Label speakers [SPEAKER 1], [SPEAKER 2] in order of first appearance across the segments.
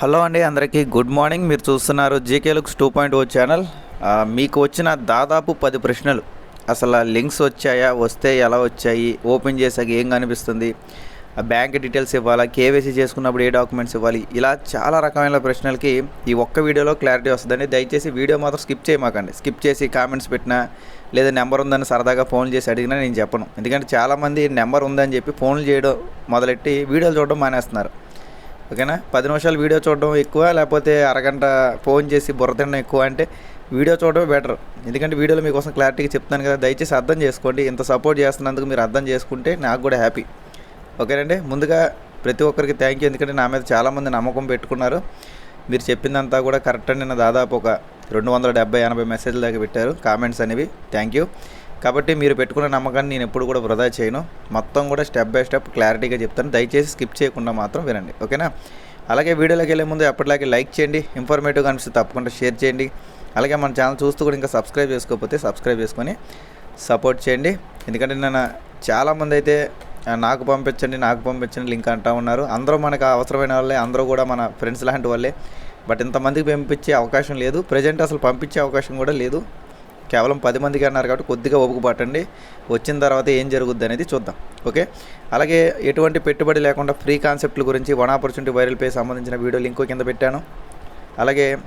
[SPEAKER 1] Hello అండి అందరికీ good morning. మీరు చూస్తున్నారు GK looks two point O channel. మీకు వచ్చిన దాదాపు పది ప్రశ్నలు. అసలు లింక్స్ వచ్చాయా వస్తే ఎలా వచ్చాయి ఓపెన్ చేసాక ఏం కనిపిస్తుంది బ్యాంక్ డీటెయిల్స్ ఇవ్వాలా కేవైసీ చేసుకున్నప్పుడు ఏ డాక్యుమెంట్స్ ఇవ్వాలి ఇలా చాలా రకమైన ప్రశ్నలకి ఈ ఒక్క వీడియోలో క్లారిటీ వస్తుందండి. దయచేసి వీడియో మాత్రం స్కిప్ చేయమాకండి. స్కిప్ చేసి కామెంట్స్ పెట్టినా లేదా నెంబర్ ఉందని సరదాగా ఫోన్ చేసి అడిగినా నేను చెప్పను. ఎందుకంటే చాలామంది నెంబర్ ఉందని చెప్పి ఫోన్లు చేయడం మొదలెట్టి వీడియోలు చూడడం మానేస్తున్నారు. ఓకేనా? పది నిమిషాలు వీడియో చూడడం ఎక్కువ లేకపోతే అరగంట ఫోన్ చేసి బుర్ర తినడం ఎక్కువ అంటే వీడియో చూడడం బెటర్. ఎందుకంటే వీడియోలో మీకోసం క్లారిటీగా చెప్తాను కదా దయచేసి అర్థం చేసుకోండి. ఇంత సపోర్ట్ చేస్తున్నందుకు మీరు అర్థం చేసుకుంటే నాకు కూడా హ్యాపీ. ఓకేనండి? ముందుగా ప్రతి ఒక్కరికి థ్యాంక్ యూ. ఎందుకంటే నా మీద చాలామంది నమ్మకం పెట్టుకున్నారు. మీరు చెప్పిందంతా కూడా కరెక్ట్ అని నిన్న దాదాపు ఒక రెండు వందల డెబ్బై ఎనభై మెసేజ్ల దాకా పెట్టారు. కామెంట్స్ అనేవి. Thank you. కాబట్టి మీరు పెట్టుకున్న నమ్మకాన్ని నేను ఎప్పుడు కూడా వృధా చేయను. మొత్తం కూడా స్టెప్ బై స్టెప్ క్లారిటీగా చెప్తాను. దయచేసి స్కిప్ చేయకుండా మాత్రం వినండి. ఓకేనా? అలాగే వీడియోలోకి వెళ్ళే ముందు ఎప్పటిలాగే లైక్ చేయండి. ఇన్ఫర్మేటివ్గా అనిపిస్తే తప్పకుండా షేర్ చేయండి. అలాగే మన ఛానల్ చూస్తూ కూడా ఇంకా సబ్స్క్రైబ్ చేసుకోకపోతే సబ్స్క్రైబ్ చేసుకొని సపోర్ట్ చేయండి. ఎందుకంటే నేను చాలామంది అయితే నాకు పంపించండి నాకు పంపించండి లింక్ అంటా ఉన్నారు. అందరూ మనకు అవసరమైన వాళ్ళే అందరూ కూడా మన ఫ్రెండ్స్ లాంటి వాళ్ళే. బట్ ఇంతమందికి పంపించే అవకాశం లేదు. ప్రజెంట్ అసలు పంపించే అవకాశం కూడా లేదు. కేవలం పది మందికి అన్నారు కాబట్టి కొద్దిగా ఓపిక పట్టండి. వచ్చిన తర్వాత ఏం జరుగుద్ది అనేది చూద్దాం. ఓకే? అలాగే ఎటువంటి పెట్టుబడి లేకుండా ఫ్రీ కాన్సెప్ట్ల గురించి వన్ ఆపర్చునిటీ వైరల్ పే సంబంధించిన వీడియో లింక్ కింద పెట్టాను. అలాగే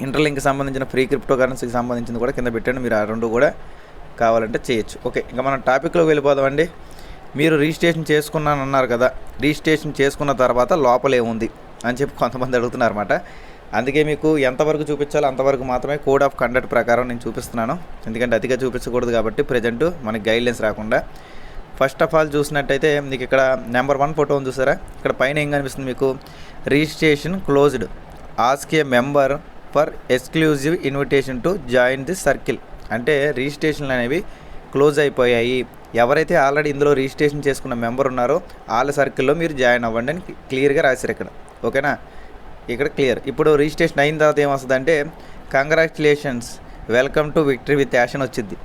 [SPEAKER 1] ఇంటర్లింక్ సంబంధించిన ఫ్రీ క్రిప్టో కరెన్సీకి సంబంధించింది కూడా కింద పెట్టాను. మీరు ఆ రెండు కూడా కావాలంటే చేయొచ్చు. ఓకే? ఇంకా మనం టాపిక్లోకి వెళ్ళిపోదామండి మీరు రిజిస్ట్రేషన్ చేసుకున్నాను అన్నారు కదా. రిజిస్ట్రేషన్ చేసుకున్న తర్వాత లోపలేముంది అని చెప్పి కొంతమంది అడుగుతున్నారన్నమాట. అందుకే మీకు ఎంతవరకు చూపించాలో అంతవరకు మాత్రమే కోడ్ ఆఫ్ కండక్ట్ ప్రకారం నేను చూపిస్తున్నాను. ఎందుకంటే అతిగా చూపించకూడదు కాబట్టి ప్రజెంట్ మనకి గైడ్లైన్స్ రాకుండా. ఫస్ట్ ఆఫ్ ఆల్ చూసినట్టయితే మీకు ఇక్కడ నెంబర్ వన్ ఫోటో ఉంది చూసారా? ఇక్కడ పైన ఏం కనిపిస్తుంది మీకు? Registration closed ask a member for exclusive invitation to join the circle అంటే రిజిస్ట్రేషన్లు అనేవి క్లోజ్ అయిపోయాయి. ఎవరైతే ఆల్రెడీ ఇందులో రిజిస్ట్రేషన్ చేసుకున్న మెంబర్ ఉన్నారో వాళ్ళ సర్కిల్లో మీరు జాయిన్ అవ్వండి అని క్లియర్గా రాశారు ఇక్కడ. ఓకేనా ఇక్కడ క్లియర్. ఇప్పుడు రిజిస్ట్రేషన్ అయిన తర్వాత ఏమొస్తుందంటే congratulations welcome to victory with యాషన్ వచ్చింది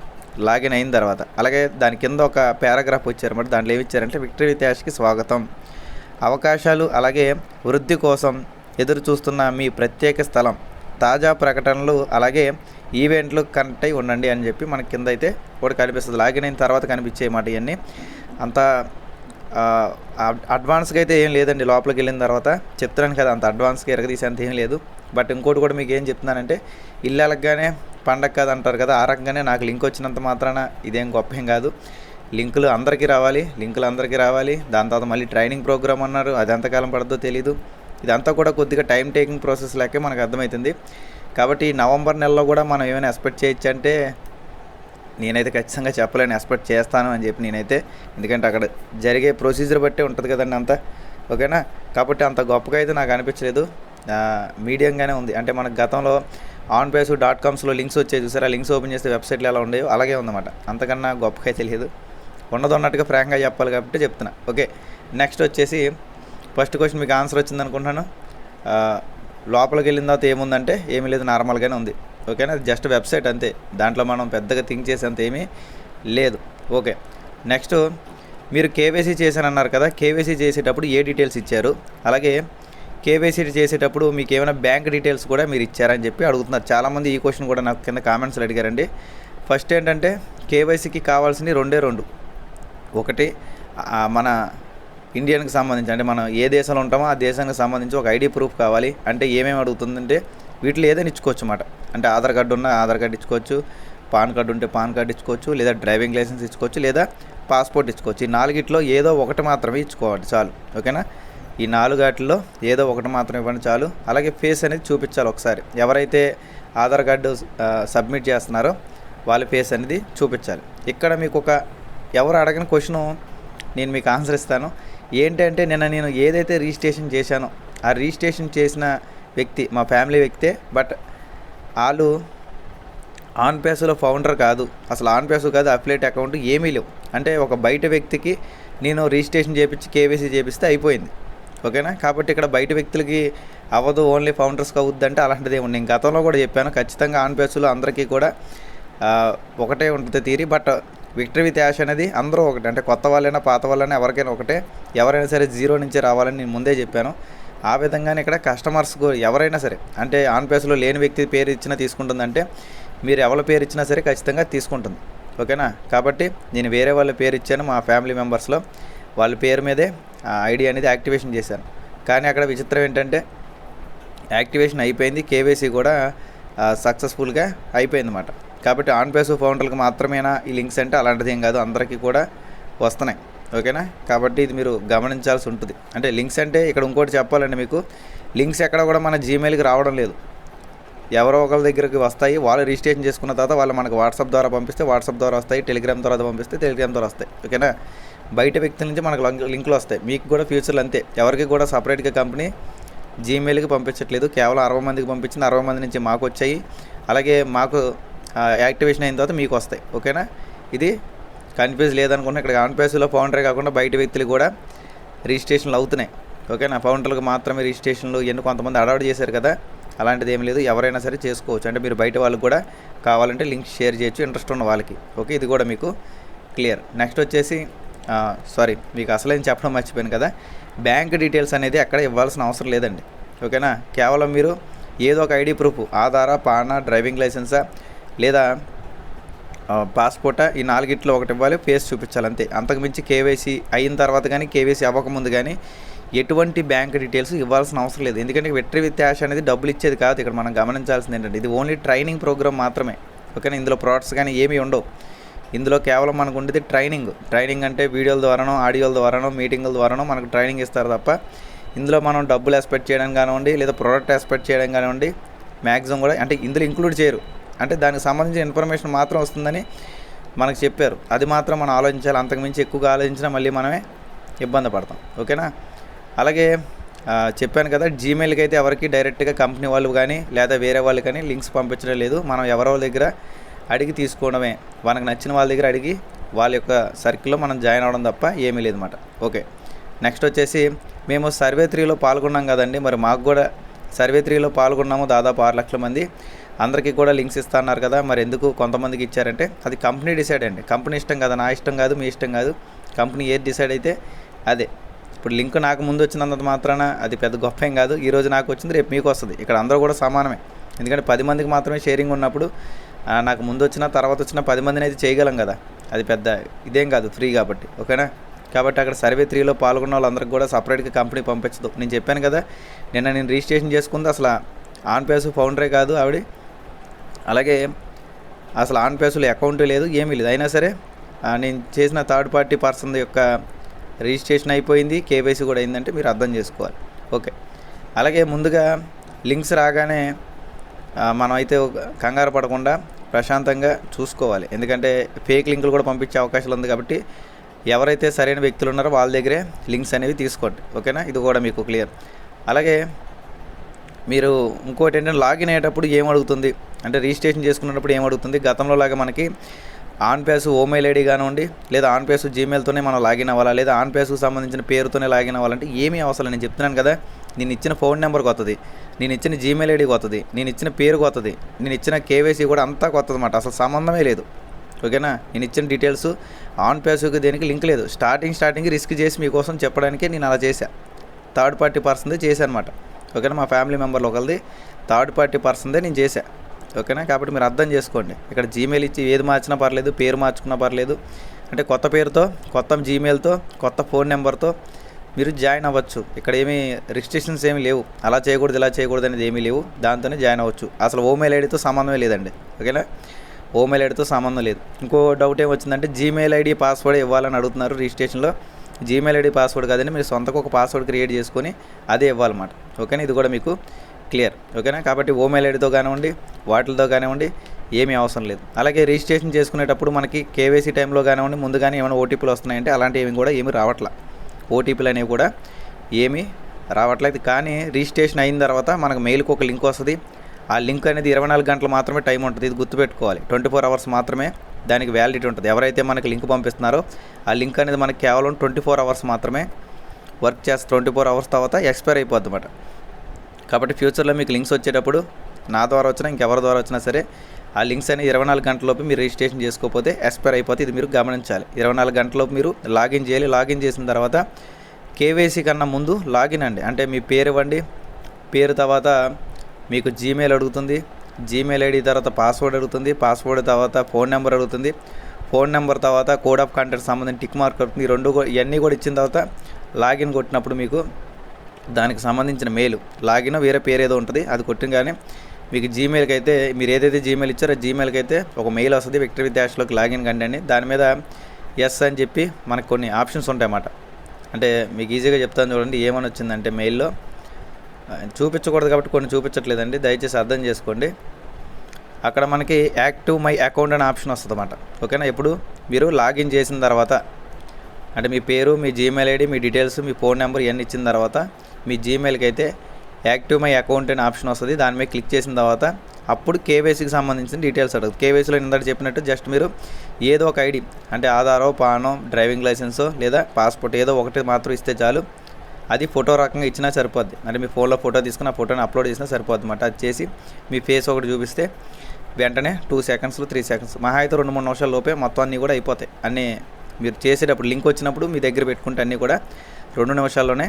[SPEAKER 1] లాగిన్ అయిన తర్వాత. అలాగే దాని కింద ఒక పారాగ్రాఫ్ వచ్చారన్నమాట దాంట్లో ఏమి ఇచ్చారంటే విక్టరీ విత్ యాష్కి స్వాగతం. అవకాశాలు అలాగే వృద్ధి కోసం ఎదురు చూస్తున్న మీ ప్రత్యేక స్థలం తాజా ప్రకటనలు అలాగే ఈవెంట్లు కనెక్ట్ అయి ఉండండి అని చెప్పి మనకి కింద అయితే ఒకటి కనిపిస్తుంది. లాగిన్ అయిన తర్వాత కనిపించే మాట ఇవన్నీ అంత అడ్వాన్స్గా అయితే ఏం లేదండి. లోపలికి వెళ్ళిన తర్వాత చెప్తాను కదా అంత అడ్వాన్స్గా ఎరగదీసేంత ఏం లేదు. బట్ ఇంకోటి కూడా మీకు ఏం చెప్తున్నానంటే ఇల్లు పండగ కాదు అంటారు కదా ఆ రకంగానే నాకు లింక్ వచ్చినంత మాత్రాన ఇదేం గొప్ప ఏం కాదు. లింకులు అందరికీ రావాలి లింకులు అందరికీ రావాలి. దాని తర్వాత మళ్ళీ ట్రైనింగ్ ప్రోగ్రామ్ అన్నారు. అది ఎంతకాలం పడుతుందో తెలీదు. ఇదంతా కూడా కొద్దిగా టైం టేకింగ్ ప్రాసెస్ లెక్కే మనకు అర్థమవుతుంది కాబట్టి నవంబర్ నెలలో కూడా మనం ఏమైనా ఎక్స్పెక్ట్ చేయొచ్చు అంటే నేనైతే ఖచ్చితంగా చెప్పలేను ఎక్స్పెక్ట్ చేస్తాను అని చెప్పి నేనైతే ఎందుకంటే అక్కడ జరిగే ప్రొసీజర్ బట్టే ఉంటుంది కదండి అంతా. ఓకేనా? కాబట్టి అంత గొప్పగా అయితే నాకు అనిపించలేదు. మీడియంగానే ఉంది. అంటే మనకు గతంలో ఆన్ పేస్ డాట్ కామ్స్లో లింక్స్ వచ్చాయి చూసారా? లింక్స్ ఓపెన్ చేస్తే వెబ్సైట్లు ఎలా ఉండేవో అలాగే ఉందన్నమాట. అంతకన్నా గొప్పగా తెలియదు. ఉండదు ఉన్నట్టుగా ఫ్రాంక్గా చెప్పాలి కాబట్టి చెప్తున్నా. ఓకే నెక్స్ట్ వచ్చేసి ఫస్ట్ క్వశ్చన్ మీకు ఆన్సర్ వచ్చింది అనుకుంటున్నాను లోపలికి వెళ్ళిన తర్వాత ఏముందంటే ఏమీ లేదు నార్మల్గానే ఉంది. ఓకేనా? జస్ట్ వెబ్సైట్ అంతే. దాంట్లో మనం పెద్దగా థింక్ చేసేంత ఏమీ లేదు. ఓకే. నెక్స్ట్ మీరు కేవైసీ చేశానన్నారు కదా? కేవైసీ చేసేటప్పుడు ఏ డీటెయిల్స్ ఇచ్చారు? అలాగే కేవైసీ చేసేటప్పుడు మీకు ఏమైనా బ్యాంక్ డీటెయిల్స్ కూడా మీరు ఇచ్చారని చెప్పి అడుగుతున్నారు. చాలామంది ఈ క్వశ్చన్ కూడా నాకు కింద కామెంట్స్లో అడిగారండి. ఫస్ట్ ఏంటంటే కేవైసీకి కావాల్సినవి రెండే రెండు. ఒకటి మన ఇండియన్కి సంబంధించి అంటే మనం ఏ దేశంలో ఉంటామో ఆ దేశానికి సంబంధించి ఒక ఐడి ప్రూఫ్ కావాలి. అంటే ఏమేమి అడుగుతుందంటే వీటిలో ఏదైనా ఇచ్చుకోవచ్చు అన్నమాట అంటే ఆధార్ కార్డు ఉన్న ఆధార్ కార్డు ఇచ్చుకోవచ్చు పాన్ కార్డు ఉంటే పాన్ కార్డు ఇచ్చుకోవచ్చు లేదా డ్రైవింగ్ లైసెన్స్ ఇచ్చుకోవచ్చు లేదా పాస్పోర్ట్ ఇచ్చుకోవచ్చు. ఈ నాలుగిట్లో ఏదో ఒకటి మాత్రమే ఇచ్చుకోవాలి చాలు ఓకేనా? ఈ నాలుగు ఏదో ఒకటి మాత్రం ఇవ్వండి చాలు. అలాగే ఫేస్ అనేది చూపించాలి ఒకసారి. ఎవరైతే ఆధార్ కార్డు సబ్మిట్ చేస్తున్నారో వాళ్ళ ఫేస్ అనేది చూపించాలి. ఇక్కడ మీకు ఒక ఎవరు అడగని క్వశ్చను నేను మీకు ఆన్సర్ ఇస్తాను. ఏంటంటే నిన్న నేను ఏదైతే రిజిస్ట్రేషన్ చేశానో ఆ రిజిస్ట్రేషన్ చేసిన వ్యక్తి మా ఫ్యామిలీ వ్యక్తే బట్ వాళ్ళు ఆన్ పేస్లో ఫౌండర్ కాదు. అసలు ఆన్ పేస్ కాదు అఫిలేట్ అకౌంట్ ఏమీ లేవు. అంటే ఒక బయట వ్యక్తికి నేను రిజిస్ట్రేషన్ చేపించి కేవైసీ చేపిస్తే అయిపోయింది. ఓకేనా? కాబట్టి ఇక్కడ బయట వ్యక్తులకి అవ్వదు ఓన్లీ ఫౌండర్స్కి అవుద్ది అంటే అలాంటిది ఏమి నేను గతంలో కూడా చెప్పాను ఖచ్చితంగా ఆన్ పేస్లో అందరికీ కూడా ఒకటే ఉంటుంది తీరి. బట్ విక్టరీ విత్ యాష్ అనేది అందరూ ఒకటే. అంటే కొత్త వాళ్ళైనా పాత వాళ్ళైనా ఎవరికైనా ఒకటే. ఎవరైనా సరే జీరో నుంచి రావాలని నేను ముందే చెప్పాను. ఆ విధంగానే ఇక్కడ కస్టమర్స్ ఎవరైనా సరే అంటే ఆన్పేస్లో లేని వ్యక్తి పేరు ఇచ్చినా తీసుకుంటుందంటే మీరు ఎవరి పేరు ఇచ్చినా సరే ఖచ్చితంగా తీసుకుంటుంది. ఓకేనా? కాబట్టి నేను వేరే వాళ్ళ పేరు ఇచ్చాను మా ఫ్యామిలీ మెంబర్స్లో వాళ్ళ పేరు మీదే ఐడి అనేది యాక్టివేషన్ చేశాను. కానీ అక్కడ విచిత్రం ఏంటంటే యాక్టివేషన్ అయిపోయింది. కేవైసీ కూడా సక్సెస్ఫుల్గా అయిపోయింది అన్నమాట కాబట్టి ఆన్ పేస్ ఫౌండర్లకు మాత్రమేనా ఈ లింక్స్ అంటే అలాంటిది ఏం కాదు. అందరికీ కూడా వస్తున్నాయి. ఓకేనా? కాబట్టి ఇది మీరు గమనించాల్సి ఉంటుంది. అంటే లింక్స్ అంటే ఇక్కడ ఇంకోటి చెప్పాలండి మీకు. లింక్స్ ఎక్కడ కూడా మన జీమెయిల్కి రావడం లేదు. ఎవరో ఒకరి దగ్గరికి వస్తాయి. వాళ్ళు రిజిస్ట్రేషన్ చేసుకున్న తర్వాత వాళ్ళు మనకు వాట్సాప్ ద్వారా పంపిస్తే వాట్సాప్ ద్వారా వస్తాయి. టెలిగ్రామ్ ద్వారా పంపిస్తే టెలిగ్రామ్ ద్వారా వస్తాయి. ఓకేనా? బయట వ్యక్తుల నుంచి మనకు లింకులు వస్తాయి. మీకు కూడా ఫ్యూచర్లు అంతే. ఎవరికి కూడా సపరేట్గా కంపెనీ జీమెయిల్కి పంపించట్లేదు. కేవలం అరవై మందికి పంపించింది అరవై మంది నుంచి మాకు వచ్చాయి. అలాగే మాకు యాక్టివేషన్ అయిన తర్వాత మీకు వస్తాయి. ఓకేనా? ఇది కన్ఫ్యూజ్ లేదనుకున్నా ఇక్కడ ఆన్ ఫౌండరే కాకుండా బయట వ్యక్తులు కూడా రిజిస్ట్రేషన్లు అవుతున్నాయి. ఓకేనా? ఫౌండర్లకు మాత్రమే రిజిస్ట్రేషన్లు ఎన్ని కొంతమంది అడౌట్ చేశారు కదా అలాంటిది ఏం లేదు. ఎవరైనా సరే చేసుకోవచ్చు. అంటే మీరు బయట వాళ్ళకి కూడా కావాలంటే లింక్ షేర్ చేయొచ్చు ఇంట్రెస్ట్ ఉన్న వాళ్ళకి. ఓకే? ఇది కూడా మీకు క్లియర్. నెక్స్ట్ వచ్చేసి సారీ మీకు అసలేం చెప్పడం మర్చిపోయాను కదా. బ్యాంక్ డీటెయిల్స్ అనేది అక్కడ ఇవ్వాల్సిన అవసరం లేదండి. ఓకేనా? కేవలం మీరు ఏదో ఒక ఐడి ప్రూఫ్ ఆధారా పానా డ్రైవింగ్ లైసెన్సా లేదా పాస్పోర్టా? ఈ నాలుగిట్లో ఒకటి ఇవ్వాలి ఫేస్ చూపించాలి అంతే. అంతకుమించి కేవైసీ అయిన తర్వాత కానీ కేవైసీ అవ్వకముందు కానీ ఎటువంటి బ్యాంక్ డీటెయిల్స్ ఇవ్వాల్సిన అవసరం లేదు. ఎందుకంటే వెట్రి విత్ యాష్ అనేది డబ్బులు ఇచ్చేది కాదు. ఇక్కడ మనం గమనించాల్సింది ఏంటంటే ఇది ఓన్లీ ట్రైనింగ్ ప్రోగ్రామ్ మాత్రమే. ఓకేనా? ఇందులో ప్రోడక్ట్స్ కానీ ఏమీ ఉండవు. ఇందులో కేవలం మనకు ఉండేది ట్రైనింగ్. ట్రైనింగ్ అంటే వీడియోల ద్వారానో ఆడియోల ద్వారానో మీటింగుల ద్వారానో మనకు ట్రైనింగ్ ఇస్తారు తప్ప ఇందులో మనం డబ్బులు ఎక్స్పెక్ట్ చేయడం కానివ్వండి లేదా ప్రోడక్ట్ ఎక్స్పెక్ట్ చేయడం కానివ్వండి మ్యాక్సిమం కూడా అంటే ఇందులో ఇంక్లూడ్ చేయరు. అంటే దానికి సంబంధించిన ఇన్ఫర్మేషన్ మాత్రం వస్తుందని మనకు చెప్పారు. అది మాత్రం మనం ఆలోచించాలి. అంతకుమించి ఎక్కువగా ఆలోచించినా మళ్ళీ మనమే ఇబ్బంది పడతాం. ఓకేనా? అలాగే చెప్పాను కదా జీమెయిల్కి అయితే ఎవరికి డైరెక్ట్గా కంపెనీ వాళ్ళు కానీ లేదా వేరే వాళ్ళు కానీ లింక్స్ పంపించడం లేదు. మనం ఎవరో దగ్గర అడిగి తీసుకోవడమే. మనకు నచ్చిన వాళ్ళ దగ్గర అడిగి వాళ్ళ యొక్క సర్కిల్లో మనం జాయిన్ అవ్వడం తప్ప ఏమీ లేదన్నమాట. ఓకే. నెక్స్ట్ వచ్చేసి మేము సర్వే త్రీలో పాల్గొన్నాం కదండి. మరి మాకు కూడా సర్వే త్రీలో పాల్గొన్నాము దాదాపు ఆరు లక్షల మంది. అందరికీ కూడా లింక్స్ ఇస్తా అన్నారు కదా మరి ఎందుకు కొంతమందికి ఇచ్చారంటే అది కంపెనీ డిసైడ్ అండి. కంపెనీ ఇష్టం కదా నా ఇష్టం కాదు మీ ఇష్టం కాదు. కంపెనీ ఏది డిసైడ్ అయితే అదే. ఇప్పుడు లింక్ నాకు ముందు వచ్చినంత మాత్రాన అది పెద్ద గొప్ప ఏం కాదు. ఈరోజు నాకు వచ్చింది రేపు మీకు వస్తుంది. ఇక్కడ అందరూ కూడా సమానమే. ఎందుకంటే పది మందికి మాత్రమే షేరింగ్ ఉన్నప్పుడు నాకు ముందు వచ్చిన తర్వాత వచ్చిన పది మందిని అయితే చేయగలం కదా. అది పెద్ద ఇదేం కాదు ఫ్రీ కాబట్టి. ఓకేనా? కాబట్టి అక్కడ సర్వే త్రీలో పాల్గొన్న వాళ్ళందరికీ కూడా సపరేట్గా కంపెనీ పంపించదు. నేను చెప్పాను కదా నిన్న నేను రిజిస్ట్రేషన్ చేసుకుంది అసలు ఆన్ పేస్ ఫౌండరే కాదు ఆవిడ. అలాగే అసలు ఆన్ పేసులు అకౌంట్ లేదు ఏమీ లేదు. అయినా సరే నేను చేసిన థర్డ్ పార్టీ పర్సన్ యొక్క రిజిస్ట్రేషన్ అయిపోయింది. కేవైసీ కూడా అయిందంటే మీరు అర్థం చేసుకోవాలి. ఓకే అలాగే ముందుగా లింక్స్ రాగానే మనం అయితే కంగారు పడకుండా ప్రశాంతంగా చూసుకోవాలి. ఎందుకంటే ఫేక్ లింకులు కూడా పంపించే అవకాశాలు ఉంది కాబట్టి ఎవరైతే సరైన వ్యక్తులు ఉన్నారో వాళ్ళ దగ్గరే లింక్స్ అనేవి తీసుకోండి. ఓకేనా ఇది కూడా మీకు క్లియర్ అలాగే మీరు ఇంకోటి ఏంటంటే లాగిన్ అయ్యేటప్పుడు ఏం అడుగుతుంది? అంటే రిజిస్ట్రేషన్ చేసుకున్నప్పుడు ఏమడుగుతుంది? గతంలో లాగా మనకి ఆన్ పేస్ ఓమెయిల్ ఐడి కానివ్వండి లేదా ఆన్ పేస్ జీమెయిల్తోనే మనం లాగిన్ అవ్వాలా లేదా ఆన్ పేస్కు సంబంధించిన పేరుతోనే లాగిన్ అవ్వాలంటే ఏమీ అవసరం. నేను చెప్తున్నాను కదా నేను ఇచ్చిన ఫోన్ నెంబర్ కొత్తది నేను ఇచ్చిన జీమెయిల్ ఐడి కొత్తది నేను ఇచ్చిన పేరు కొత్తది నేను ఇచ్చిన కేవైసీ కూడా అంతా కొత్తది అన్నమాట అసలు సంబంధమే లేదు. ఓకేనా? నేను ఇచ్చిన డీటెయిల్స్ ఆన్ పేస్కి దేనికి లింక్ లేదు. స్టార్టింగ్ స్టార్టింగ్ రిస్క్ చేసి మీకోసం చెప్పడానికి నేను అలా చేశా. థర్డ్ పార్టీ పర్సన్దే చేశాను అనమాట ఓకేనా? మా ఫ్యామిలీ మెంబర్లు ఒకరిది థర్డ్ పార్టీ పర్సన్దే నేను చేశా. ఓకేనా? కాబట్టి మీరు అర్థం చేసుకోండి. ఇక్కడ జీమెయిల్ ఇచ్చి ఏది మార్చినా పర్లేదు పేరు మార్చుకున్నా పర్లేదు. అంటే కొత్త పేరుతో కొత్త జీమెయిల్తో కొత్త ఫోన్ నెంబర్తో మీరు జాయిన్ అవ్వచ్చు. ఇక్కడ ఏమీ రిస్ట్రిక్షన్స్ ఏమీ లేవు. అలా చేయకూడదు ఇలా చేయకూడదు అనేది ఏమీ లేవు. దాంతోనే జాయిన్ అవ్వచ్చు. అసలు ఓమెయిల్ ఐడితో సంబంధమే లేదండి. ఓకేనా? ఓమెయిల్ ఐడితో సంబంధం లేదు. ఇంకో డౌట్ ఏం వచ్చిందంటే జీమెయిల్ ఐడి పాస్వర్డ్ ఇవ్వాలని అడుగుతున్నారు రిజిస్ట్రేషన్లో జీమెయిల్ ఐడి పాస్వర్డ్ కాదని మీరు సొంతకు ఒక పాస్వర్డ్ క్రియేట్ చేసుకొని అదే ఇవ్వాలన్నమాట. ఓకేనా? ఇది కూడా మీకు క్లియర్ ఓకేనా? కాబట్టి ఓమెయిల్ ఐడితో కానివ్వండి వాటిలతో కానివ్వండి ఏమీ అవసరం లేదు. అలాగే రిజిస్ట్రేషన్ చేసుకునేటప్పుడు మనకి కేవైసీ టైంలో కానివ్వండి ముందుగానే ఏమైనా ఓటీపీలు వస్తున్నాయంటే అలాంటివి ఏమి కూడా ఏమీ రావట్లా. ఓటీపీలు అనేవి కూడా ఏమీ రావట్లేదు. కానీ రిజిస్ట్రేషన్ అయిన తర్వాత మనకు మెయిల్కి ఒక లింక్ వస్తుంది. ఆ లింక్ అనేది ఇరవై నాలుగు గంటలు మాత్రమే టైం ఉంటుంది. ఇది గుర్తుపెట్టుకోవాలి. ట్వంటీ ఫోర్ అవర్స్ మాత్రమే దానికి వ్యాలిడిటీ ఉంటుంది. ఎవరైతే మనకి లింక్ పంపిస్తున్నారో ఆ లింక్ అనేది మనకి కేవలం ట్వంటీ ఫోర్ అవర్స్ మాత్రమే వర్క్ చేస్తే ట్వంటీ ఫోర్ అవర్స్ తర్వాత ఎక్స్పైర్ అయిపోద్ది అన్నమాట. కాబట్టి ఫ్యూచర్లో మీకు లింక్స్ వచ్చేటప్పుడు నా ద్వారా వచ్చినా ఇంకెవరి ద్వారా వచ్చినా సరే ఆ లింక్స్ అనేది ఇరవై నాలుగు గంటలలోపు మీరు రిజిస్ట్రేషన్ చేసుకోకపోతే ఎక్స్పైర్ అయిపోతే ఇది మీరు గమనించాలి. ఇరవై నాలుగు గంటలలోపు మీరు లాగిన్ చేయాలి. లాగిన్ చేసిన తర్వాత కేవైసీ కన్నా ముందు లాగిన్ అండి. అంటే మీ పేరు ఇవ్వండి. పేరు తర్వాత మీకు జీమెయిల్ అడుగుతుంది. జీమెయిల్ ఐడి తర్వాత పాస్వర్డ్ అడుగుతుంది. పాస్వర్డ్ తర్వాత ఫోన్ నెంబర్ అడుగుతుంది. ఫోన్ నెంబర్ తర్వాత కోడ్ ఆఫ్ కాంటాక్ట్ సంబంధించి టిక్ మార్క్ అడుగుతుంది ఈ రెండు కూడా ఇవన్నీ కూడా ఇచ్చిన తర్వాత లాగిన్ కొట్టినప్పుడు మీకు దానికి సంబంధించిన మెయిల్ లాగిన్ వేరే పేరు ఏదో ఉంటుంది అది కొట్టగానే మీకు జీమెయిల్కి అయితే మీరు ఏదైతే జీమెయిల్ ఇచ్చారో జీమెయిల్కి అయితే ఒక మెయిల్ వస్తుంది విక్టరీ విద్యాష్లోకి లాగిన్ కండి అని దాని మీద ఎస్ అని చెప్పి మనకు కొన్ని ఆప్షన్స్ ఉంటాయన్నమాట అంటే మీకు ఈజీగా చెప్తాను చూడండి ఏమని వచ్చిందంటే మెయిల్లో చూపించకూడదు కాబట్టి కొన్ని చూపించట్లేదండి దయచేసి అర్థం చేసుకోండి. అక్కడ మనకి యాక్టివ్ మై అకౌంట్ అనే ఆప్షన్ వస్తుంది అన్నమాట. ఓకేనా? ఇప్పుడు మీరు లాగిన్ చేసిన తర్వాత. అంటే మీ పేరు మీ జీమెయిల్ ఐడి మీ డీటెయిల్స్ మీ ఫోన్ నెంబర్ ఇవన్నీ ఇచ్చిన తర్వాత మీ జీమెయిల్కి అయితే యాక్టివ్ మై అకౌంట్ అనే ఆప్షన్ వస్తుంది. దాని మీద క్లిక్ చేసిన తర్వాత అప్పుడు కేవైసీకి సంబంధించిన డీటెయిల్స్ అడుగుతుంది కేవైసీలో ఇందాక చెప్పినట్టు జస్ట్ మీరు ఏదో ఒక ఐడి అంటే ఆధారో పానో డ్రైవింగ్ లైసెన్సో లేదా పాస్పోర్ట్ ఏదో ఒకటి మాత్రం ఇస్తే చాలు. అది ఫోటో రకంగా ఇచ్చినా సరిపోద్ది. అంటే మీ ఫోన్లో ఫోటో తీసుకుని ఆ ఫోటోని అప్లోడ్ చేసినా సరిపోద్ది అనమాట అది చేసి మీ ఫేస్ ఒకటి చూపిస్తే వెంటనే టూ సెకండ్స్లో త్రీ సెకండ్స్ మహా అయితే రెండు మూడు నిమిషాల లోపే మొత్తం అన్నీ కూడా అయిపోతాయి. అన్నీ మీరు చేసేటప్పుడు లింక్ వచ్చినప్పుడు మీ దగ్గర పెట్టుకుంటే అన్నీ కూడా రెండు నిమిషాల్లోనే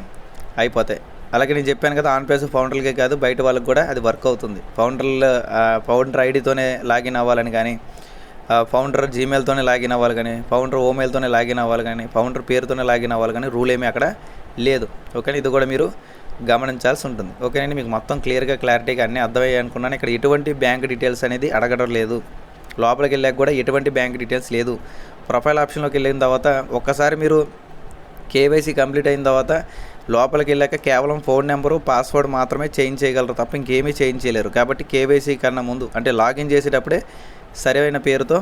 [SPEAKER 1] అయిపోతాయి. అలాగే నేను చెప్పాను కదా ఆన్ ప్లేస్ ఫౌండర్లకే కాదు బయట వాళ్ళకి కూడా అది వర్క్ అవుతుంది. ఫౌండర్లు ఫౌండర్ ఐడితోనే లాగిన్ అవ్వాలని కానీ ఫౌండర్ జీమెయిల్తోనే లాగిన్ అవ్వాలి కానీ ఫౌండర్ ఓమెయిల్తోనే లాగిన్ అవ్వాలి కానీ ఫౌండర్ పేరుతోనే లాగిన్ అవ్వాలి కానీ రూల్ ఏమీ అక్కడ లేదు. ఓకేనా? ఇది కూడా మీరు గమనించాల్సి ఉంటుంది. ఓకేనండి మీకు మొత్తం క్లియర్గా క్లారిటీగా అన్నీ అర్థమయ్యాయి అనుకున్నాను. ఇక్కడ ఎటువంటి బ్యాంక్ డీటెయిల్స్ అనేది అడగడం లేదు. లోపలికి వెళ్ళాక కూడా ఎటువంటి బ్యాంక్ డీటెయిల్స్ లేదు. ప్రొఫైల్ ఆప్షన్లోకి వెళ్ళిన తర్వాత ఒక్కసారి మీరు కేవైసీ కంప్లీట్ అయిన తర్వాత లోపలికి వెళ్ళాక కేవలం ఫోన్ నెంబరు పాస్వర్డ్ మాత్రమే చేంజ్ చేయగలరు తప్ప ఇంకేమీ చేంజ్ చేయలేరు. కాబట్టి కేవైసీ కన్నా ముందు అంటే లాగిన్ చేసేటప్పుడే సరైన పేరుతో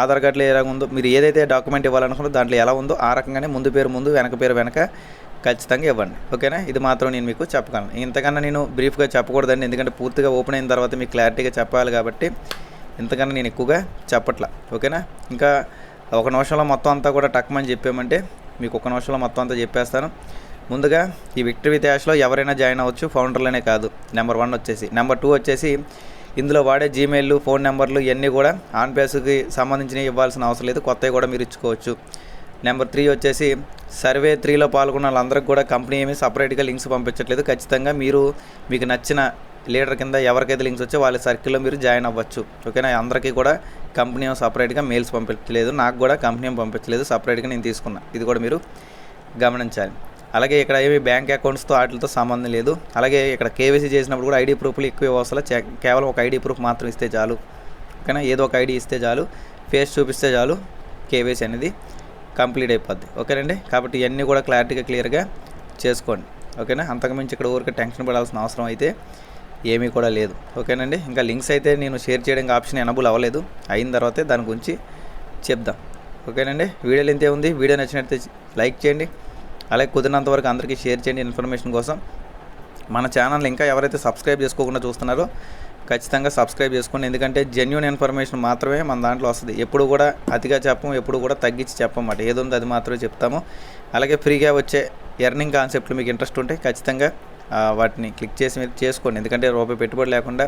[SPEAKER 1] ఆధార్ కార్డులో ఎలా ఉందో మీరు ఏదైతే డాక్యుమెంట్ ఇవ్వాలనుకున్నారో దాంట్లో ఎలా ఉందో ఆ రకంగానే ముందు పేరు ముందు వెనక పేరు వెనక ఖచ్చితంగా ఇవ్వండి. ఓకేనా? ఇది మాత్రం నేను మీకు చెప్పగలను. ఇంతకన్నా నేను బ్రీఫ్గా చెప్పకూడదండి ఎందుకంటే పూర్తిగా ఓపెన్ అయిన తర్వాత మీకు క్లారిటీగా చెప్పాలి కాబట్టి ఇంతకన్నా నేను ఎక్కువగా చెప్పట్లా. ఓకేనా? ఇంకా ఒక నిమిషంలో మొత్తం అంతా కూడా టక్మని చెప్పామంటే మీకు ఒక నిమిషంలో మొత్తం అంతా చెప్పేస్తాను. ముందుగా ఈ విక్టరీ విత్ ఎవరైనా జాయిన్ అవ్వచ్చు ఫౌండర్లనే కాదు. నెంబర్ వన్ వచ్చేసి. నెంబర్ టూ వచ్చేసి ఇందులో వాడే జీమెయిల్ ఫోన్ నెంబర్లు ఇవన్నీ కూడా ఆన్పేస్కి సంబంధించినవి ఇవ్వాల్సిన అవసరం లేదు. కొత్తవి కూడా మీరు ఇచ్చుకోవచ్చు. నెంబర్ త్రీ వచ్చేసి సర్వే త్రీలో పాల్గొన్న వాళ్ళందరికీ కూడా కంపెనీ ఏమీ సపరేట్గా లింక్స్ పంపించట్లేదు. ఖచ్చితంగా మీరు మీకు నచ్చిన లీడర్ కింద ఎవరికైతే లింక్స్ వచ్చో వాళ్ళ సర్కిల్లో మీరు జాయిన్ అవ్వచ్చు. ఓకేనా అందరికీ కూడా కంపెనీ సపరేట్గా మెయిల్స్ పంపించలేదు నాకు కూడా కంపెనీ పంపించలేదు సపరేట్గా నేను తీసుకున్నా. ఇది కూడా మీరు గమనించాలి. అలాగే ఇక్కడ ఏమి బ్యాంక్ అకౌంట్స్తో వాటితో సంబంధం లేదు. అలాగే ఇక్కడ కేవైసీ చేసినప్పుడు కూడా ఐడి ప్రూఫ్లు ఎక్కువ అవసరం కేవలం ఒక ఐడి ప్రూఫ్ మాత్రం ఇస్తే చాలు. ఓకేనా? ఏదో ఒక ఐడి ఇస్తే చాలు. ఫేస్ చూపిస్తే చాలు కేవైసీ అనేది కంప్లీట్ అయిపోద్ది. ఓకేనండి? కాబట్టి ఇవన్నీ కూడా క్లారిటీగా క్లియర్గా చేసుకోండి. ఓకేనా? అంతకుమించి ఇక్కడ ఊరికి టెన్షన్ పడాల్సిన అవసరం అయితే ఏమీ కూడా లేదు. ఓకేనండి? ఇంకా లింక్స్ అయితే నేను షేర్ చేయడానికి ఆప్షన్ ఎనబుల్ అవ్వలేదు. అయిన తర్వాతే దాని గురించి చెప్దాం. ఓకేనండి? వీడియోలు ఇంతే ఉంది వీడియో నచ్చినట్లయితే లైక్ చేయండి. అలాగే కుదిరినంత వరకు అందరికీ షేర్ చేయండి ఇన్ఫర్మేషన్ కోసం. మన ఛానల్ ఇంకా ఎవరైతే సబ్స్క్రైబ్ చేసుకోకుండా చూస్తున్నారో ఖచ్చితంగా సబ్స్క్రైబ్ చేసుకోండి. ఎందుకంటే జెన్యున్ ఇన్ఫర్మేషన్ మాత్రమే మన దాంట్లో వస్తుంది. ఎప్పుడు కూడా అతిగా చెప్పం ఎప్పుడు కూడా తగ్గించి చెప్పమాట ఏది ఉందో అది మాత్రమే చెప్తాము. అలాగే ఫ్రీగా వచ్చే ఎర్నింగ్ కాన్సెప్ట్లు మీకు ఇంట్రెస్ట్ ఉంటే ఖచ్చితంగా వాటిని క్లిక్ చేసి మీరు చేసుకోండి. ఎందుకంటే రూపాయి పెట్టుబడి లేకుండా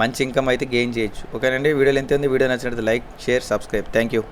[SPEAKER 1] మంచి ఇన్కమ్ అయితే గెయిన్ చేయొచ్చు. ఓకేనండి? వీడియోలు ఎంత ఉంది? వీడియో నచ్చినట్టు like share subscribe thank you